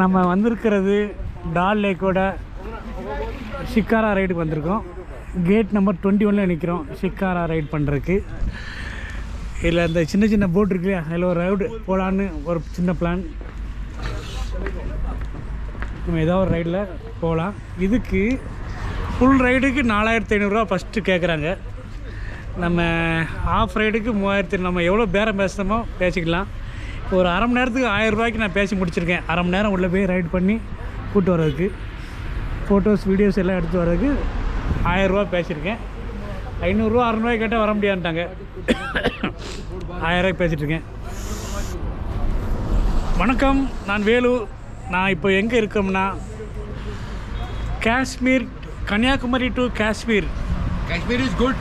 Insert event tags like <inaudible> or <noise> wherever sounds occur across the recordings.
நம்ம வந்திருக்கிறது டால் லேக்கோட ஷிக்காரா ரைடுக்கு வந்திருக்கோம். கேட் நம்பர் டுவெண்ட்டி ஒனில் நிற்கிறோம் ஷிக்காரா ரைட் பண்ணுறதுக்கு இதில் இந்த சின்ன சின்ன போட் இருக்கு இல்லையா? அதில் ஒரு ரைடு போகலான்னு ஒரு சின்ன பிளான். நம்ம ஏதோ ஒரு ரைடில் போகலாம் இதுக்கு ஃபுல் ரைடுக்கு நாலாயிரத்தி ஐநூறுரூவா ஃபஸ்ட்டு கேட்குறாங்க நம்ம ஆஃப் ரைடுக்கு மூவாயிரத்தி நம்ம எவ்வளோ பேரம் பேசுகிறோமோ பேசிக்கலாம். ஒரு அரை மணி நேரத்துக்கு ஆயிரம் ரூபாய்க்கு நான் பேசி முடிச்சிருக்கேன். அரை மணி நேரம் உள்ளே போய் ரைட் பண்ணி கூப்பிட்டு வர்றதுக்கு. ஃபோட்டோஸ் வீடியோஸ் எல்லாம் எடுத்து வர்றதுக்கு ஆயிரரூபா பேசியிருக்கேன். ஐநூறுரூவா அறநூறுவாய் கேட்டால் வர முடியாதுட்டாங்க ஆயிரரூவாய்க்கு பேசிகிட்டு இருக்கேன். வணக்கம் நான் வேலு. நான் இப்போ எங்கே இருக்கோம்னா Kashmir Kanyakumari to Kashmir. Is good.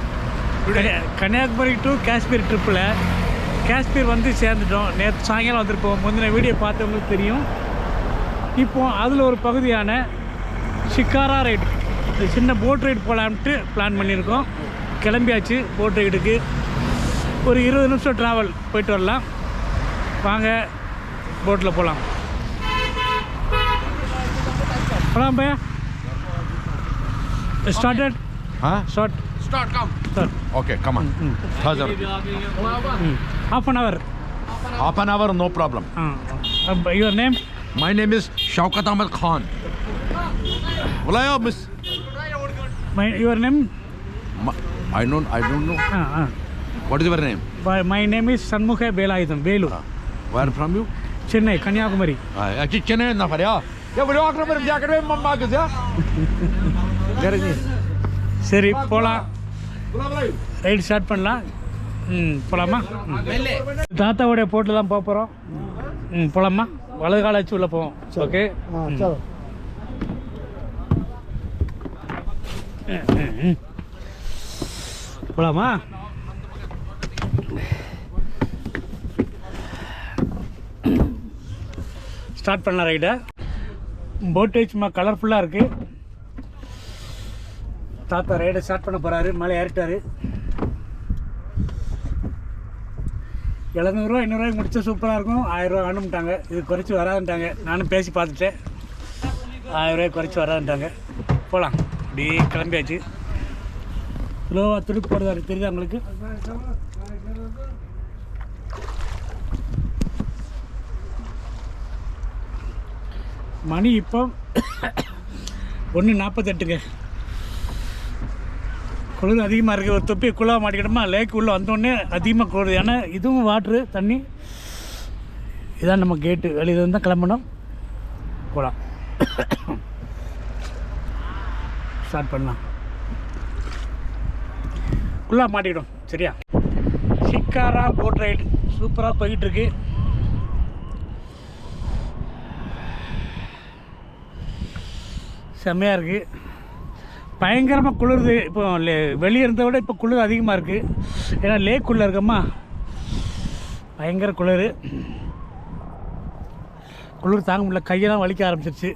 Kanniya- Kanyakumari to Kashmir ட்ரிப்பில் காஷ்மீர் வந்து சேர்ந்துட்டோம். நேற்று சாயங்காலம் வந்திருப்போம் முந்தின வீடியோ பார்த்தவங்களுக்கு தெரியும். இப்போ அதில் ஒரு பகுதியான ஷிக்காரா ரைடு இந்த சின்ன போட் ரைடு போகலான்ட்டு பிளான் பண்ணியிருக்கோம். கிளம்பியாச்சு போட் ரைடுக்கு ஒரு இருபது நிமிஷம் ட்ராவல் போயிட்டு வரலாம். வாங்க போட்டில் போகலாம் போகலாம் பையா? Started Huh? Start Start, come. Start Okay, come on. Thousand. half an hour. Half an hour, no problem. Uh, uh, your name? My name is Shaukat Ahmed Khan. Bulaya, miss. My, your name? Ma- I don't, I don't know. Uh, uh. What is your name? My, my name is Sanmukha Belayutham, Velu. Where from you? Chennai, Kanyakumari. Ah, actually, Chennai na farya. Ya, bro, akra mer jacket mein mamma ke ya. There is. சரி போகலாம் Bula bula. Ride start பண்ணலாம். ம் போகலாமா தாத்தாவுடைய போட்டில் தான் போக போகிறோம் ம் போகலாமா வலது கால வச்சு உள்ளே போவோம். ஓகே? போகலாமா ஸ்டார்ட் பண்ணலாம் ரைடை. போட்டு சும்மா கலர்ஃபுல்லாக இருக்குது தாத்தா ரைடை ஸ்டார்ட் பண்ண போகிறாரு மலை ஏறிட்டாரு. எழுநூறுவா ஐநூறுரூவாய்க்கு முடிச்சா சூப்பராக இருக்கும். ஆயிரரூவா வேணும்ட்டாங்க. இது குறைச்சி வராதுன்ட்டாங்க. நானும் பேசி பார்த்துட்டேன். ஆயிரரூவாய்க்கு குறைச்சி வராதுன்ட்டாங்க. போகலாம் அப்படியே கிளம்பியாச்சு. ஸ்லோவாக துடுப்பு போடுறாரு. தெரியுது உங்களுக்கு? மணி இப்போ <coughs> ஒன்று நாற்பத்தெட்டுங்க. கொழுந்து அதிகமாக இருக்குது ஒரு தொப்பி குழா மாட்டிக்கிட்டோமா லேக் உள்ளே வந்தோடனே அதிகமாக குளிர் ஏன்னா இதுவும் வாட்ரு தண்ணி. இதான் நம்ம கேட்டு வெளியில தான் கிளம்பணும். குழா ஸ்டார்ட் பண்ணலாம். குள்ளா மாட்டிக்கிடும் சரியா? சிக்காரா போட் ரைடு சூப்பராக போயிட்டுருக்கு. செம்மையாக இருக்குது பயங்கரமாக குளிருது. இப்போ லே- வெளியே இருந்ததை விட இப்போ குளிர் அதிகமாக இருக்குது ஏன்னா லேக் லேக்குள்ளே இருக்கம்மா பயங்கர குளிர். குளிர் தாங்க முடியல. கையெல்லாம் வலிக்க ஆரம்பிச்சிருச்சு.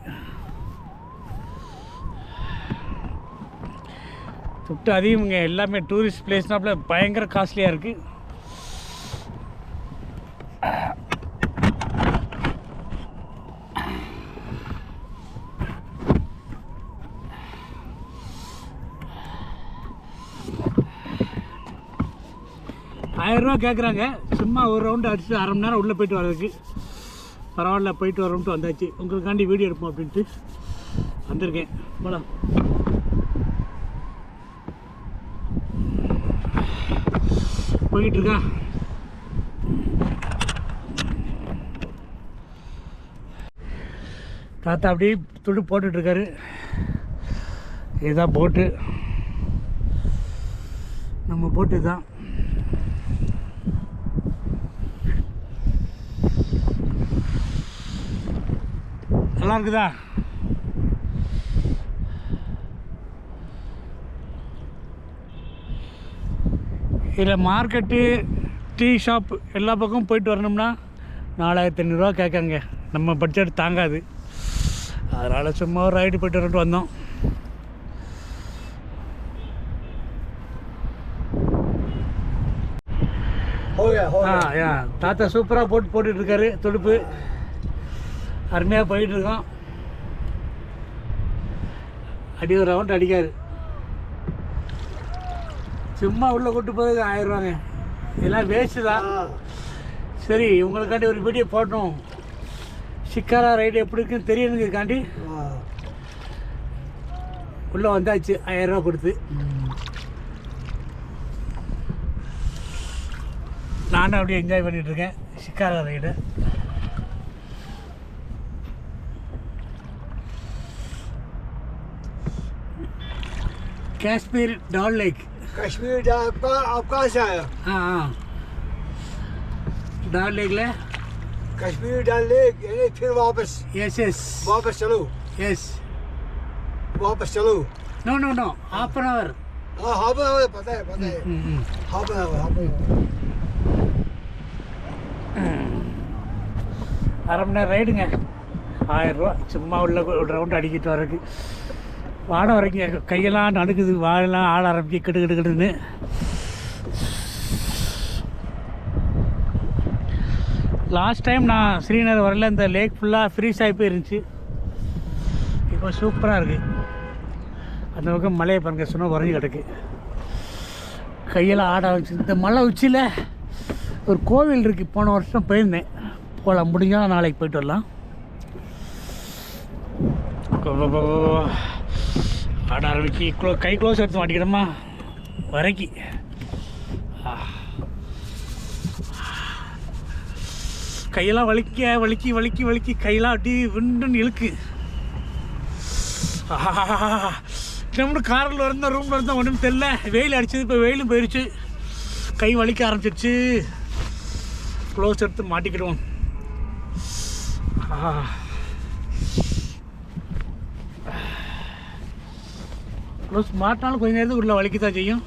துட்டு அதிகமுங்க. எல்லாமே டூரிஸ்ட் பிளேஸ்னாப்புல பயங்கர காஸ்ட்லியாக இருக்குது ஆயிரரூவா கேட்குறாங்க சும்மா ஒரு ரவுண்டு அடிச்சு அரை மணி நேரம் உள்ளே போயிட்டு வர்றதுக்கு. பரவாயில்ல போயிட்டு வரோம்ட்டு வந்தாச்சு. உங்களுக்காண்டி வீடியோ எடுப்போம் அப்படின்ட்டு வந்திருக்கேன். போலாம். போய்கிட்டு இருக்கா தாத்தா அப்படியே துடு போட்டுட்ருக்காரு. இதுதான் போட்டு நம்ம போட்டு தான். நல்லா இருக்குதா? இதில் மார்க்கெட்டு டீ ஷாப் எல்லா பக்கமும் போயிட்டு வரணும்னா நாலாயிரத்தி ஐநூறுரூவா கேட்காங்க. நம்ம பட்ஜெட் தாங்காது. அதனால் சும்மா ஒரு ரைடு போய்ட்டு வரட்டு வந்தோம். ஆ தாத்தா சூப்பராக போட்டு போட்டுட்ருக்காரு துடுப்பு. அருமையாக போயிட்டுருக்கோம். அடி ஒரு ரவுண்ட் அடிக்காது சும்மா உள்ளே கூட்டு போகிறதுக்கு ஆயிரரூவாங்க இதெல்லாம் வேஸ்ட்டு தான். சரி உங்களுக்காண்டி ஒரு வீடியோ போட்டோம் சிக்காரா ரைடு எப்படி இருக்குன்னு தெரியணுங்கிறதுக்காண்டி உள்ளே வந்தாச்சு ஆயிரரூவா கொடுத்து. நானும் அப்படியே என்ஜாய் பண்ணிட்டு இருக்கேன் சிக்காரா ரைடு காஷ்மீர் டால் லேக் कश्मीर जा आपका आप कहाँ से आया हाँ हाँ डाल लेक ले कश्मीर डाल लेक यानी फिर वापस यस यस वापस चलो यस वापस चलो no no no half an hour हाँ हाफ एन आवर पता है पता है half an hour half an hour அரை மணி நேரம் ரைடுங்க ஆயிரம் ரூபா சும்மா உள்ள ஒரு ரவுண்ட் அடிக்கிட்டு வரக்கு வாட வரைக்கும் கையெல்லாம் நடுக்குது வாழெல்லாம் ஆட ஆரம்பிச்சு கெடு கிடு கெடுன்னு. லாஸ்ட் டைம் நான் ஸ்ரீநகர் வரல இந்த லேக் ஃபுல்லாக ஃப்ரீஸ் ஆகி போயிருந்துச்சு. இப்போ சூப்பராக இருக்குது அந்த பக்கம் மலையை பாருங்க சொன்னால் உறைஞ்சி கிடக்கு. கையெல்லாம் ஆட ஆரம்பிச்சு இந்த மலை உச்சியில் ஒரு கோவில் இருக்குது போன வருஷம் போயிருந்தேன். போகலாம் முடிஞ்சால் நாளைக்கு போயிட்டு வரலாம். ஆட ஆரம்பிக்கு க்ளோ கை க்ளோஸ் எடுத்து மாட்டிக்கிறோமா வரைக்கி. கையெல்லாம் வலிக்க வலிக்கி வலிக்கி வலிக்கி கையெல்லாம் அப்படி விண்டுன்னு இழுக்கு. நம்ம காரில் இருந்தால் ரூமில் இருந்தால் ஒன்றும் தெரில வெயில் அடிச்சது இப்போ வெயிலும் போயிடுச்சு கை வலிக்க ஆரம்பிச்சிருச்சு. க்ளோஸ் எடுத்து மாட்டிக்கிடுவோம். ஆ. க்ளோஸ் மாட்டினாலும் கொஞ்ச நேரத்துக்கு உள்ள வலிக்கு தான் செய்யும்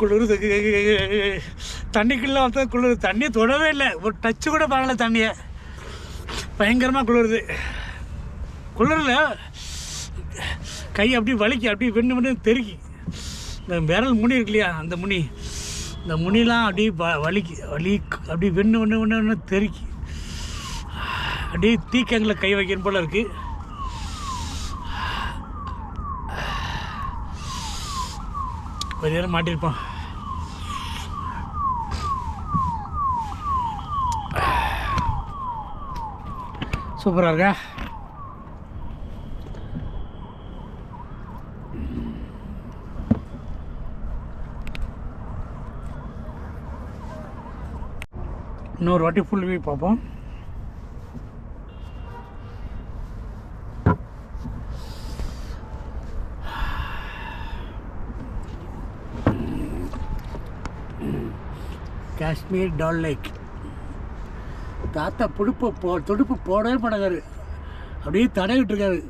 குளிர் குளிருது தண்ணிக்குள்ளே வந்து தண்ணியை தொடவே இல்லை. ஒரு டச்சு கூட பண்ணல தண்ணியை. பயங்கரமாக குளிருது. குளிரில் கை அப்படி வலிக்கு. அப்படி வெண்ணு வெண்ணு தெருக்கி இந்த விரல் முனி இருக்கு இல்லையா? அந்த முனி. இந்த முனிலாம் அப்படியே வ வலிக்கு வலி அப்படியே வெண்ணு வெண்ணு வெண்ணு வெண்ணு தெறிக்கி. அப்படியே தீக்கங்களில் கை வைக்கணும் போல் இருக்குது கொஞ்ச நேரம் மாட்டிருப்போம். சூப்பராக இருக்கா? இன்னொரு வாட்டி ஃபுல் வியூ பார்ப்போம். காஷ்மீர் டால் லேக் தாத்தா புடுப்பு போ துடுப்பு போடவே மாட்டேங்காரு அப்படியே தடவிட்டு இருக்காரு.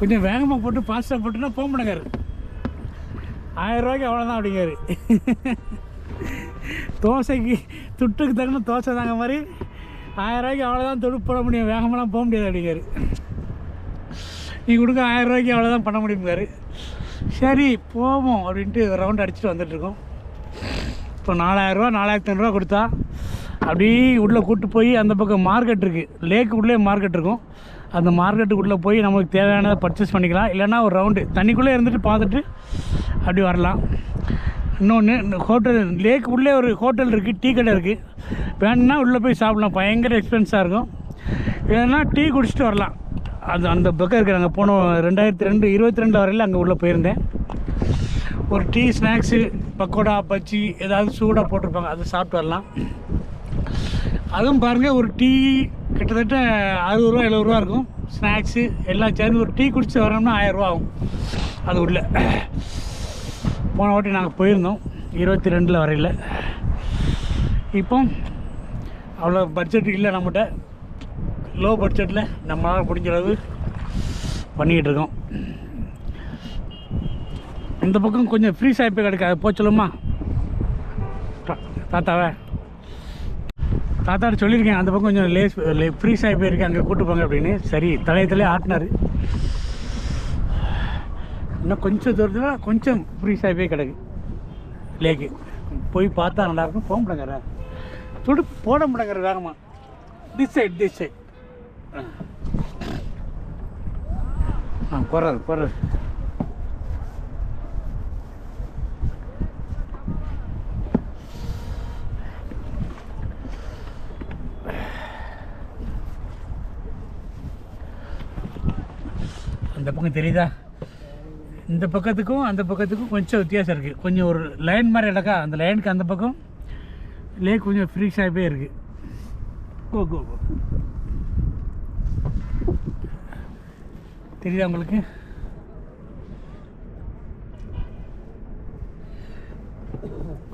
கொஞ்சம் வேகமாக போட்டு ஃபாஸ்ட்டாக போட்டுனா போக மாட்டேங்காரு ஆயிரம் ரூபாய்க்கு அவ்வளோதான் அப்படிங்காரு தோசைக்கு துட்டுக்கு தகுந்த தோசை தாங்க மாதிரி. ஆயிரம் ரூபாய்க்கு அவ்வளோதான் துடுப்பு போட முடியும். வேகமெல்லாம் போக முடியாது அப்படிங்காரு நீ கொடுக்க ஆயிரம் ரூபாய்க்கு அவ்வளோதான் பண்ண முடியுங்காரு சரி போவோம் அப்படின்ட்டு ரவுண்ட் அடிச்சுட்டு வந்துட்டுருக்கோம் இப்போ நாலாயிரரூவா நாலாயிரத்தி ஐநூறுரூவா கொடுத்தா அப்படியே உள்ளே கூட்டு போய் அந்த பக்கம் மார்க்கெட் இருக்குது லேக்கு உள்ளே மார்க்கெட் இருக்கும். அந்த மார்க்கெட்டுக்குள்ளே போய் நமக்கு தேவையானதை பர்ச்சேஸ் பண்ணிக்கலாம். இல்லைன்னா ஒரு ரவுண்டு தண்ணிக்குள்ளே இருந்துட்டு பார்த்துட்டு அப்படி வரலாம். இன்னொன்று ஹோட்டல் லேக் உள்ளே ஒரு ஹோட்டல் இருக்குது டீ கடை இருக்குது வேணுன்னா உள்ளே போய் சாப்பிட்லாம் பயங்கர எக்ஸ்பென்ஸாக இருக்கும். இல்லைன்னா டீ குடிச்சிட்டு வரலாம். அது அந்த பக்கம் இருக்கிறாங்க போன ரெண்டாயிரத்தி ரெண்டு இருபத்தி ரெண்டு வரையில் அங்கே உள்ளே போயிருந்தேன். ஒரு டீ ஸ்நாக்ஸு பக்கோடா பஜ்ஜி ஏதாவது சூடாக போட்டிருப்பாங்க அதை சாப்பிட்டு வரலாம். அதுவும் பாருங்கள் ஒரு டீ கிட்டத்தட்ட அறுபது ரூபா எழுபது ரூபா இருக்கும். ஸ்நாக்ஸு எல்லாம் சேர்ந்து ஒரு டீ குடிச்சு வரோம்னா ஆயிரரூவா ஆகும். அது உள்ள. போன வாட்டி நாங்கள் போயிருந்தோம் இருபத்தி ரெண்டில் வரையில். இப்போ அவ்வளோ பட்ஜெட் இல்லை நம்மகிட்ட. லோ பட்ஜெட்டில் நம்மளால் முடிஞ்ச அளவு பண்ணிக்கிட்டு இருக்கோம். இந்த பக்கம் கொஞ்சம் ஃப்ரீ சாய்ப்பு கிடைக்காது போ சொல்லுமா? தா- தாத்தாவை. தாத்தாட்ட சொல்லியிருக்கேன். அந்த பக்கம் கொஞ்சம் லேஸ் ஃப்ரீ சாய்ப்பு இருக்குது அங்கே கூட்டு போங்க அப்படின்னு. சரி தலையத்திலே ஆட்டினார். இன்னும் கொஞ்சம் தூரத்தில் கொஞ்சம் ஃப்ரீ சாய்ப்பே கிடக்கு. லேக்கு. போய் பார்த்தா நல்லாயிருக்கும் போக முடியாங்கிற துடு போட முடியாங்கிற வேகமாக திஸ் சைட் திஸ் சைட் ஆ போகிறாரு போகிறாரு அந்த பக்கம் தெரியுதா? இந்த பக்கத்துக்கும் அந்த பக்கத்துக்கும் கொஞ்சம் வித்தியாசம் இருக்குது கொஞ்சம் ஒரு லைன் மாதிரி இடக்கா அந்த லைனுக்கு அந்த பக்கம் லேக் கொஞ்சம் ஃப்ரீஸ் ஆகிப்பே இருக்குது கோ கோ கோ தெரியுதா உங்களுக்கு?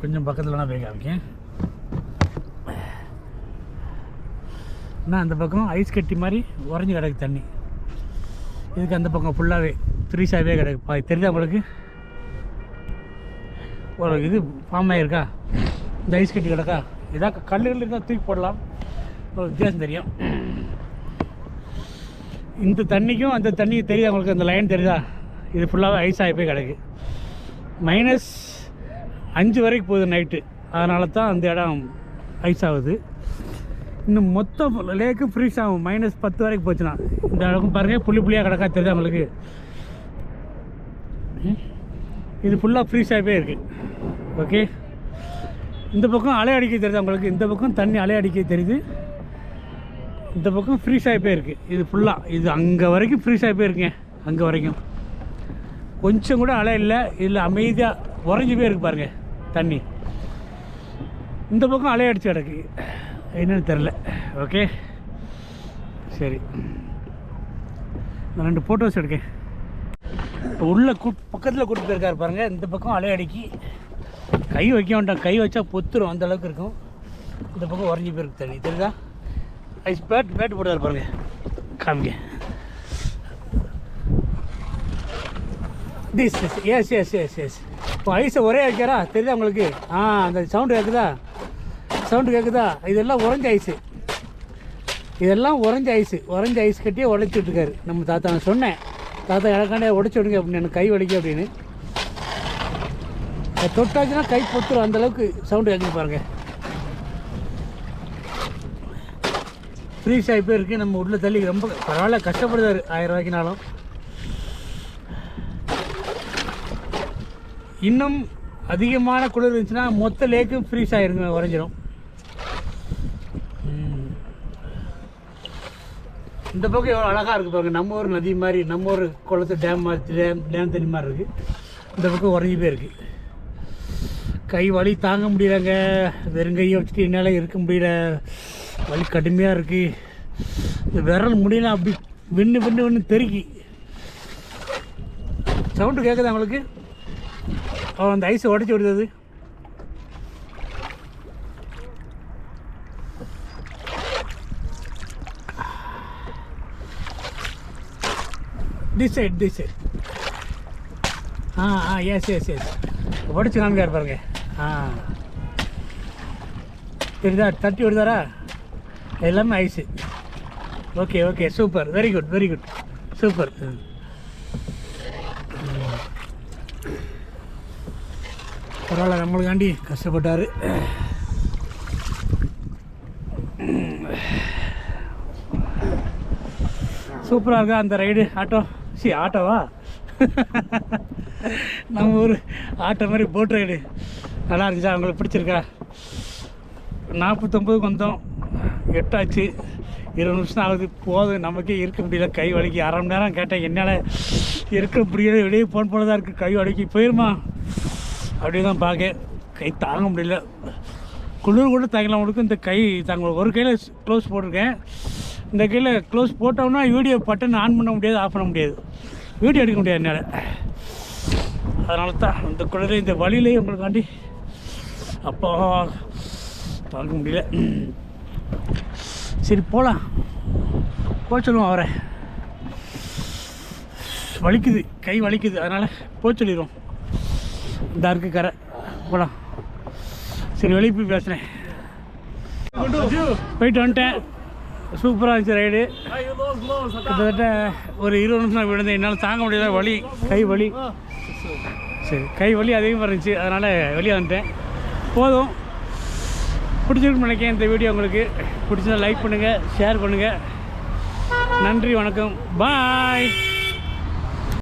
கொஞ்சம் பக்கத்தில் நான் போய் காமிக்கேன். நான் அந்த பக்கம் ஐஸ் கட்டி மாதிரி உறைஞ்சி கிடக்கு தண்ணி. இதுக்கு அந்த பக்கம் ஃபுல்லாகவே த்ரீஸாகவே கிடக்கு. பா தெரியுதா உங்களுக்கு? ஒரு இது ஃபார்ம் ஆகிருக்கா இந்த ஐஸ் கட்டி கிடக்கா? இதாக கல்லுகள் இருந்தால் தூக்கி போடலாம். ஒரு வித்தியாசம் தெரியும். இந்த தண்ணிக்கும் அந்த தண்ணிக்கு தெரியுதா உங்களுக்கு? அந்த லைன் தெரியுதா? இது ஃபுல்லாகவே ஐஸ் ஆகி போய் கிடக்கு. மைனஸ் அஞ்சு வரைக்கும் போகுது நைட்டு அதனால தான் அந்த இடம் ஐஸ் ஆகுது. இன்னும் மொத்தம் லேக்கு ஃப்ரீஸ் ஆகும். மைனஸ் பத்து வரைக்கும் போச்சுன்னா. இந்த அளவுக்கு பாருங்கள் புள்ளி புள்ளியாக கிடக்கா தெரியுது நம்மளுக்கு ம். இது ஃபுல்லாக ஃப்ரீஸ் ஆகவே இருக்குது ஓகே இந்த பக்கம் அலை அடிக்க தெரியுது உங்களுக்கு? இந்த பக்கம் தண்ணி அலை அடிக்க தெரியுது. இந்த பக்கம் ஃப்ரீஸ் ஆகிப்பே இருக்குது இது ஃபுல்லாக இது அங்கே வரைக்கும் ஃப்ரீஸ் ஆகிப்பே போயிருக்குங்க அங்கே வரைக்கும். கொஞ்சம் கூட அலை இல்லை. இதில் அமைதியாக உறைஞ்சி போயிருக்கு பாருங்கள் தண்ணி. இந்த பக்கம் அலை அடித்து கிடக்கு. என்னன்னு தெரில ஓகே சரி. நான் ரெண்டு ஃபோட்டோஸ் எடுக்கேன். இப்போ உள்ள கூ பக்கத்தில் கூட்டு போயிருக்காரு பாருங்கள் இந்த பக்கம் அலையடிக்கி கை வைக்க வேண்டாம். கை வச்சா பொத்துரும். அந்த அளவுக்கு இருக்கும். இந்த பக்கம் உறைஞ்சி போயிருக்கு தண்ணி. தெரியுதா? ஐஸ் பேட் பேட் போட்டார் பாருங்கள் காமிங்க. This yes yes yes yes இப்போ ஐஸை ஒரே வைக்கிறா தெரியுதா உங்களுக்கு? ஆ அந்த சவுண்டு கேட்குதா சவுண்டு கேட்குதா இதெல்லாம் உறைஞ்ச ஐஸு இதெல்லாம் உறைஞ்ச ஐஸு உறைஞ்ச ஐஸ் கட்டியே உடைச்சிட்ருக்காரு நம்ம தாத்தா நான் சொன்னேன். தாத்தா எனக்காண்டே உடைச்சி விடுங்க அப்படின்னு. எனக்கு கை வலிக்கும் அப்படின்னு. அது தொட்டாச்சுன்னா கை பொத்துரும். அந்தளவுக்கு சவுண்டு கேட்குது பாருங்கள் ஃப்ரீஸ் ஆகி போயிருக்கு நம்ம உள்ள தள்ளி ரொம்ப பரவாயில்ல கஷ்டப்படுதாரு. ஆயிரம் ரூபாய்க்குனாலும். இன்னும் அதிகமான குளிர் இருந்துச்சுன்னா மொத்த லேக்கும் ஃப்ரீஸ் ஆகிருங்க உறைஞ்சிரும் ம். இந்த பக்கம் எவ்வளோ அழகாக இருக்குது பாருங்க. நம்ம ஊர் நதி மாதிரி நம்ம ஊர் குளத்து டேம் மாதிரி டேம் டேம் தண்ணி மாதிரி இருக்குது இந்த பக்கம் உறைஞ்சி போயிருக்கு கை வலி தாங்க முடியலங்க. வெறும் கையை வச்சுட்டு என்னால் இருக்க முடியல. வலி கடுமையாக இருக்குது இந்த விரல் முடியல அப்படி விண்ணு விண்ணு விண்ணு தெருக்கி சவுண்டு கேட்குதா உங்களுக்கு? அவன் அந்த ஐஸ் உடச்சி விடுறது திஸ் சைட் திஸ் சைட் ஆ ஆ எஸ் எஸ் எஸ் உடச்சி காமிக்கார் பாருங்க ஆ தெரியுதா தட்டி விடுதாரா எல்லாமே ice okay okay super very good very good super பரவாயில்ல நம்மளுக்காண்டி கஷ்டப்பட்டார். சூப்பராக இருக்கா அந்த ரைடு ஆட்டோ சி ஆட்டோவா? நம்ம ஊர் ஆட்டோ மாதிரி போட் ரைடு நல்லா இருந்துச்சா? உங்களுக்கு பிடிச்சிருக்கா? நாற்பத்தொம்போதுக்கு வந்தோம். எட்டாச்சு. இருபது நிமிஷம் ஆகுது. போதும். நமக்கே இருக்க முடியல. கை வலிக்கு. அரை மணி நேரம் கேட்டேன். என்னால் இருக்க முடியல வெளியே போன் போல தான் இருக்குது கை வலிக்கு. போயிருமா? அப்படியே தான் பார்க்க கை தாங்க முடியல. குளிர் கூட தாங்கலாம் இந்த கை தாங்க ஒரு கையில் க்ளோஸ் போட்டிருக்கேன். இந்த கீழே க்ளோஸ் போட்டோம்னா வீடியோ பட்டன் ஆன் பண்ண முடியாது ஆஃப் பண்ண முடியாது. வீடியோ எடுக்க முடியாது என்னால். அதனால தான் இந்த குழந்தை இந்த வழியிலேயே உங்களுக்காண்டி அப்போ தாங்க முடியல. சரி போகலாம் போக சொல்லுவோம் அவரை. வலிக்குது கை வலிக்குது. அதனால் போக சொல்லிடுவோம். இந்த இருக்கு கரை. போகலாம் சரி வெளியே போய் பேசுகிறேன் போயிட்டு வந்துட்டேன். சூப்பராக இருந்துச்சு ரைடு கிட்டத்தட்ட ஒரு இருபது நிமிஷம் விழுந்து என்னால் தாங்க முடியல. வலி கை வலி. சரி கை வலி அதிகமாக இருந்துச்சு. அதனால் வெளியே வந்துட்டேன். போதும். பிடிச்சிருக்கு நினைக்கிறேன் இந்த வீடியோ உங்களுக்கு. பிடிச்சதை லைக் பண்ணுங்கள் ஷேர் பண்ணுங்கள் நன்றி வணக்கம். பாய்